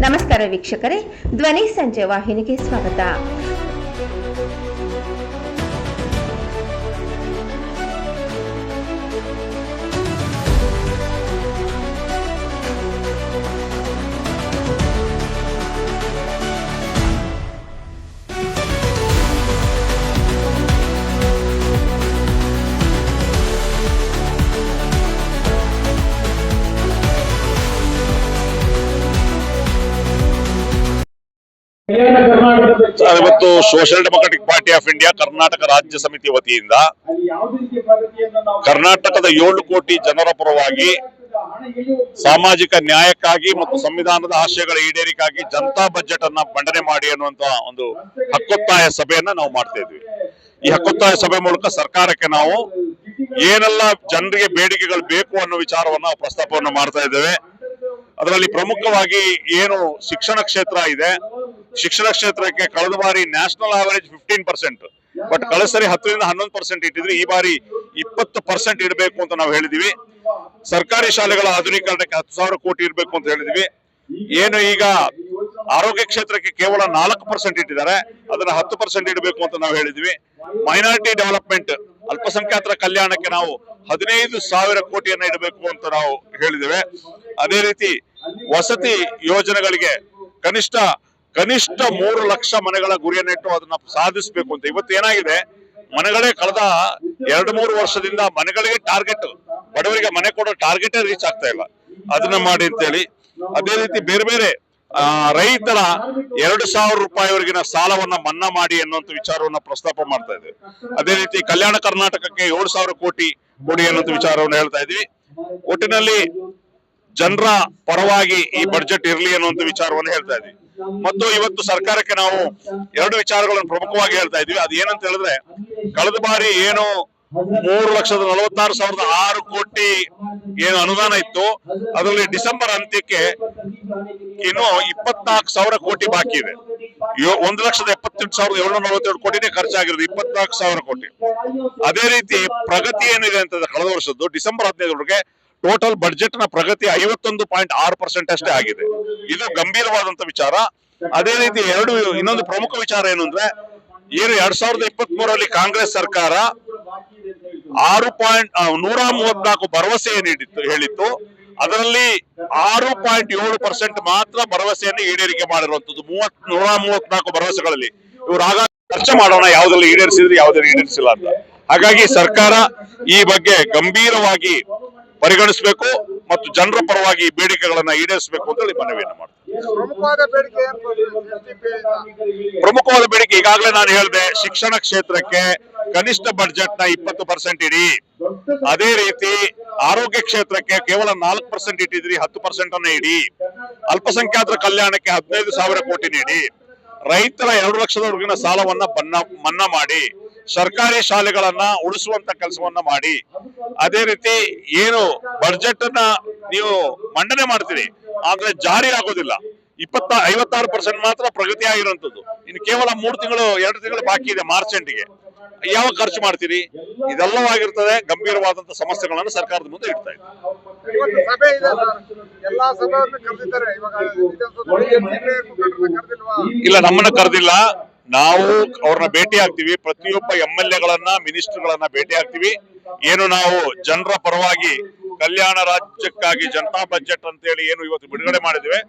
ನಮಸ್ಕಾರ ವೀಕ್ಷಕರೇ. ಧ್ವನಿ ಸಂಜೆ ವಾಹಿನಿಗೆ ಸ್ವಾಗತ. ಇವತ್ತು social democratic party of India Karnataka ರಾಜ್ಯ ಸಮಿತಿ ವತಿಯಿಂದ ಕರ್ನಾಟಕದ ಏಳು ಕೋಟಿ ಜನರ ಪರವಾಗಿ ಸಾಮಾಜಿಕ ನ್ಯಾಯಕ್ಕಾಗಿ ಮತ್ತು ಸಂವಿಧಾನದ ಆಶಯಗಳ ಈಡೇರಿಕೆಗಾಗಿ ಜನತಾ ಬಜೆಟ್ ಅನ್ನ ಮಂಡನೆ ಮಾಡಿ ಅನ್ನುವಂತ ಒಂದು ಹಕ್ಕೊತ್ತಾಯ ಸಭೆಯನ್ನ ನಾವು ಮಾಡ್ತಾ ಇದ್ವಿ. ಈ ಹಕ್ಕೊತ್ತಾಯ ಸಭೆ ಮೂಲಕ ಸರ್ಕಾರಕ್ಕೆ ನಾವು ಏನೆಲ್ಲ ಜನರಿಗೆ ಬೇಡಿಕೆಗಳು ಬೇಕು ಅನ್ನೋ ವಿಚಾರವನ್ನ ಪ್ರಸ್ತಾಪವನ್ನು ಮಾಡ್ತಾ ಇದ್ದೇವೆ. ಅದರಲ್ಲಿ ಪ್ರಮುಖವಾಗಿ ಏನು ಶಿಕ್ಷಣ ಕ್ಷೇತ್ರ ಇದೆ ಶಿಕ್ಷಣ ಕ್ಷೇತ್ರಕ್ಕೆ ಕಳೆದ ಬಾರಿ national average fifteen percent but ಕಳೆದ ಸರಿ ಹತ್ತರಿಂದ ಹನ್ನೊಂದು ಪರ್ಸೆಂಟ್ ಇಟ್ಟಿದ್ರೆ ಈ ಬಾರಿ ಇಪ್ಪತ್ತು ಪರ್ಸೆಂಟ್ ಇಡಬೇಕು ಅಂತ ನಾವು ಹೇಳಿದೀವಿ. ಸರ್ಕಾರಿ ಶಾಲೆಗಳ ಆಧುನೀಕರಣಕ್ಕೆ ಹತ್ತು ಸಾವಿರ ಕೋಟಿ ಇರಬೇಕು ಅಂತ ಹೇಳಿದ್ವಿ. ಏನು ಈಗ ಆರೋಗ್ಯ ಕ್ಷೇತ್ರಕ್ಕೆ ಕೇವಲ ನಾಲ್ಕು ಪರ್ಸೆಂಟ್ ಇಟ್ಟಿದ್ದಾರೆ. ಅದನ್ನ ಹತ್ತು ಪರ್ಸೆಂಟ್ ಇಡಬೇಕು ಅಂತ ನಾವು ಹೇಳಿದ್ವಿ. ಮೈನಾರಿಟಿ ಡೆವಲಪ್ಮೆಂಟ್ ಅಲ್ಪಸಂಖ್ಯಾತರ ಕಲ್ಯಾಣಕ್ಕೆ ನಾವು ಹದಿನೈದು ಸಾವಿರ ಕೋಟಿಯನ್ನ ಇಡಬೇಕು ಅಂತ ನಾವು ಹೇಳಿದ್ದೇವೆ. ಅದೇ ರೀತಿ ವಸತಿ ಯೋಜನೆಗಳಿಗೆ ಕನಿಷ್ಠ ಕನಿಷ್ಠ ಮೂರು ಲಕ್ಷ ಮನೆಗಳ ಗುರಿಯನ್ನಿಟ್ಟು ಅದನ್ನ ಸಾಧಿಸಬೇಕು ಅಂತ. ಇವತ್ತು ಏನಾಗಿದೆ? ಮನೆಗಳೇ ಕಳೆದ ಎರಡು ಮೂರು ವರ್ಷದಿಂದ ಮನೆಗಳಿಗೆ ಟಾರ್ಗೆಟ್ ಬಡವರಿಗೆ ಮನೆ ಕೊಡೋ ಟಾರ್ಗೆಟೇ ರೀಚ್ ಆಗ್ತಾ ಇಲ್ಲ. ಅದನ್ನ ಮಾಡಿ ಅಂತೇಳಿ. ಅದೇ ರೀತಿ ಬೇರೆ ಬೇರೆ ರೈತರ ಎರಡು ಸಾವಿರ ರೂಪಾಯಿವರೆಗಿನ ಸಾಲವನ್ನ ಮನ್ನಾ ಮಾಡಿ ಅನ್ನುವಂತ ವಿಚಾರವನ್ನ ಪ್ರಸ್ತಾಪ ಮಾಡ್ತಾ ಇದ್ವಿ ಅದೇ ರೀತಿ ಕಲ್ಯಾಣ ಕರ್ನಾಟಕಕ್ಕೆ ಏಳು ಸಾವಿರ ಕೋಟಿ ಕೊಡಿ ಅನ್ನುವಂತ ವಿಚಾರವನ್ನ ಹೇಳ್ತಾ ಇದ್ವಿ. ಒಟ್ಟಿನಲ್ಲಿ ಜನರ ಪರವಾಗಿ ಈ ಬಡ್ಜೆಟ್ ಇರಲಿ ಅನ್ನುವಂತ ವಿಚಾರವನ್ನು ಹೇಳ್ತಾ ಇದ್ವಿ. ಮತ್ತು ಇವತ್ತು ಸರ್ಕಾರಕ್ಕೆ ನಾವು ಎರಡು ವಿಚಾರಗಳನ್ನು ಪ್ರಮುಖವಾಗಿ ಹೇಳ್ತಾ ಇದೀವಿ ಅದು ಏನಂತ ಹೇಳಿದ್ರೆ, ಕಳೆದ ಬಾರಿ ಏನು ಮೂರು ಲಕ್ಷದ ನಲವತ್ತಾರು ಸಾವಿರದ ಆರು ಕೋಟಿ ಏನು ಅನುದಾನ ಇತ್ತು, ಅದರಲ್ಲಿ ಡಿಸೆಂಬರ್ ಅಂತ್ಯಕ್ಕೆ ಇನ್ನು ಇಪ್ಪತ್ನಾಲ್ಕು ಸಾವಿರ ಕೋಟಿ ಬಾಕಿ ಇದೆ. ಒಂದು ಲಕ್ಷದ ಎಪ್ಪತ್ತೆಂಟು ಸಾವಿರದ ಏಳ್ನೂರ ನಲವತ್ತೆರಡು ಕೋಟಿನೇ ಖರ್ಚಾಗಿರೋದು, ಇಪ್ಪತ್ನಾಲ್ಕು ಸಾವಿರ ಕೋಟಿ. ಅದೇ ರೀತಿ ಪ್ರಗತಿ ಏನಿದೆ ಅಂತಂದ್ರೆ, ಕಳೆದ ವರ್ಷದ್ದು ಡಿಸೆಂಬರ್ ಹದಿನೈದರವರೆಗೆ ಟೋಟಲ್ ಬಜೆಟ್ನ ಪ್ರಗತಿ ಐವತ್ತೊಂದು ಪಾಯಿಂಟ್ ಆರು ಪರ್ಸೆಂಟ್ ಅಷ್ಟೇ ಆಗಿದೆ. ಇದು ಗಂಭೀರವಾದಂತ ವಿಚಾರ. ಅದೇ ರೀತಿ ಎರಡು ಇನ್ನೊಂದು ಪ್ರಮುಖ ವಿಚಾರ ಏನು ಅಂದ್ರೆ, ಏನು ಎರಡ್ ಸಾವಿರದ ಇಪ್ಪತ್ತ್ ಮೂರರಲ್ಲಿ ಕಾಂಗ್ರೆಸ್ ಸರ್ಕಾರ ಆರು ಪಾಯಿಂಟ್ ನೂರ ಮೂವತ್ನಾಲ್ಕು ಭರವಸೆ ನೀಡಿತ್ತು, ಹೇಳಿತ್ತು. ಅದರಲ್ಲಿ ಆರು ಪಾಯಿಂಟ್ ಏಳು ಪರ್ಸೆಂಟ್ ಮಾತ್ರ ಭರವಸೆಯನ್ನು ಈಡೇರಿಕೆ ಮಾಡಿರುವಂತದ್ದು ಮೂವತ್ ನೂರ ಮೂವತ್ನಾಲ್ಕು ಭರವಸೆಗಳಲ್ಲಿ. ಇವರು ಆಗ ಚರ್ಚೆ ಮಾಡೋಣ, ಯಾವ್ದ್ರಲ್ಲಿ ಈಡೇರಿಸಿದ್ರೆ, ಯಾವ್ದ್ರಲ್ಲಿ ಈಡೇರಿಸಿಲ್ಲ ಅಂತ. ಹಾಗಾಗಿ ಸರ್ಕಾರ ಈ ಬಗ್ಗೆ ಗಂಭೀರವಾಗಿ ಪರಿಗಣಿಸಬೇಕು ಮತ್ತು ಜನರ ಪರವಾಗಿ ಈ ಬೇಡಿಕೆಗಳನ್ನ ಈಡೇರಿಸಬೇಕು ಅಂತ ಹೇಳಿ ಮನವಿಯನ್ನು ಮಾಡ್ತಾರೆ ಪ್ರಮುಖವಾದ ಬೇಡಿಕೆ ಈಗಾಗಲೇ ನಾನು ಹೇಳಿದೆ ಶಿಕ್ಷಣ ಕ್ಷೇತ್ರಕ್ಕೆ ಕನಿಷ್ಠ ಬಡ್ಜೆಟ್ನ ಇಪ್ಪತ್ತು ಪರ್ಸೆಂಟ್ ಇಡಿ. ಅದೇ ರೀತಿ ಆರೋಗ್ಯ ಕ್ಷೇತ್ರಕ್ಕೆ ಕೇವಲ ನಾಲ್ಕು ಪರ್ಸೆಂಟ್ ಇಟ್ಟಿದ್ರಿ ಹತ್ತು ಪರ್ಸೆಂಟ್ ಅನ್ನ ಇಡಿ. ಅಲ್ಪಸಂಖ್ಯಾತರ ಕಲ್ಯಾಣಕ್ಕೆ ಹದಿನೈದು ಸಾವಿರ ಕೋಟಿ ನೀಡಿ. ರೈತರ ಎರಡು ಲಕ್ಷದವರೆಗಿನ ಸಾಲವನ್ನ ಮನ್ನಾ ಮನ್ನಾ ಮಾಡಿ. ಸರ್ಕಾರಿ ಶಾಲೆಗಳನ್ನ ಉಳಿಸುವಂತ ಕೆಲಸವನ್ನ ಮಾಡಿ. ಅದೇ ರೀತಿ ಏನು ಬಜೆಟ್ ಅನ್ನ ನೀವು ಮಂಡನೆ ಮಾಡ್ತೀರಿ ಆದ್ರೆ ಜಾರಿ ಆಗೋದಿಲ್ಲ. ಇಪ್ಪತ್ತ ಐವತ್ತಾರು ಪರ್ಸೆಂಟ್ ಮಾತ್ರ ಪ್ರಗತಿ ಆಗಿರುವಂತದ್ದು. ಇನ್ನು ಕೇವಲ ಮೂರು ತಿಂಗಳು ಎರಡು ತಿಂಗಳು ಬಾಕಿ ಇದೆ ಮಾರ್ಚ್ ಎಂಟಿಗೆ ಯಾವ ಖರ್ಚು ಮಾಡ್ತೀರಿ? ಇದೆಲ್ಲವಾಗಿರ್ತದೆ ಗಂಭೀರವಾದಂತ ಸಮಸ್ಯೆಗಳನ್ನು ಸರ್ಕಾರದ ಮುಂದೆ ಇಡ್ತಾ ಇದೆ. ಇವತ್ತು ಸಭೆ ಇದೆ ಸರ್. ಎಲ್ಲಾ ಸಭೆಯನ್ನು ಕರೆದಿದ್ದಾರೆ. ಇವಾಗ ವಿಧಾನಸೌಧದಲ್ಲಿ SDPI ಮುಖಂಡರನ್ನ ಕರೆದಿಲ್ವಾ? ಇಲ್ಲ ನಮ್ಮನ್ನ ಕರೆದಿಲ್ಲ. ನಾವು ಅವ್ರನ್ನ ಭೇಟಿ ಆಗ್ತೀವಿ. ಪ್ರತಿಯೊಬ್ಬ ಎಂ ಎಲ್ ಎಗಳನ್ನ ಮಿನಿಸ್ಟರ್ಗಳನ್ನ ಭೇಟಿ ಆಗ್ತೀವಿ. ಏನು ನಾವು ಜನರ ಪರವಾಗಿ ಕಲ್ಯಾಣ ರಾಜ್ಯಕ್ಕಾಗಿ ಜನತಾ ಬಜೆಟ್ ಅಂತ ಹೇಳಿ ಏನು ಇವತ್ತು ಬಿಡುಗಡೆ ಮಾಡಿದ್ವಿ.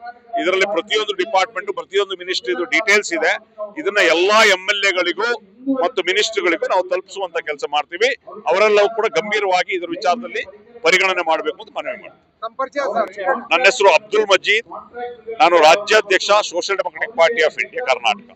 ಇದರಲ್ಲಿ ಪ್ರತಿಯೊಂದು ಡಿಪಾರ್ಟ್ಮೆಂಟ್ ಪ್ರತಿಯೊಂದು ಮಿನಿಸ್ಟ್ರಿ ಡೀಟೇಲ್ಸ್ ಇದೆ. ಇದನ್ನ ಎಲ್ಲಾ ಎಂ ಎಲ್ ಎಗಳಿಗೂ ಮತ್ತು ಮಿನಿಸ್ಟ್ರಿಗಳಿಗೂ ನಾವು ತಲುಪಿಸುವಂತ ಕೆಲಸ ಮಾಡ್ತೀವಿ. ಅವರೆಲ್ಲವೂ ಕೂಡ ಗಂಭೀರವಾಗಿ ಇದರ ವಿಚಾರದಲ್ಲಿ ಪರಿಗಣನೆ ಮಾಡಬೇಕು ಅಂತ ಮನವಿ ಮಾಡ್ತೀವಿ ನನ್ನ ಹೆಸರು ಅಬ್ದುಲ್ ಮಜೀದ್. ನಾನು ರಾಜ್ಯಾಧ್ಯಕ್ಷ social democratic party of India Karnataka.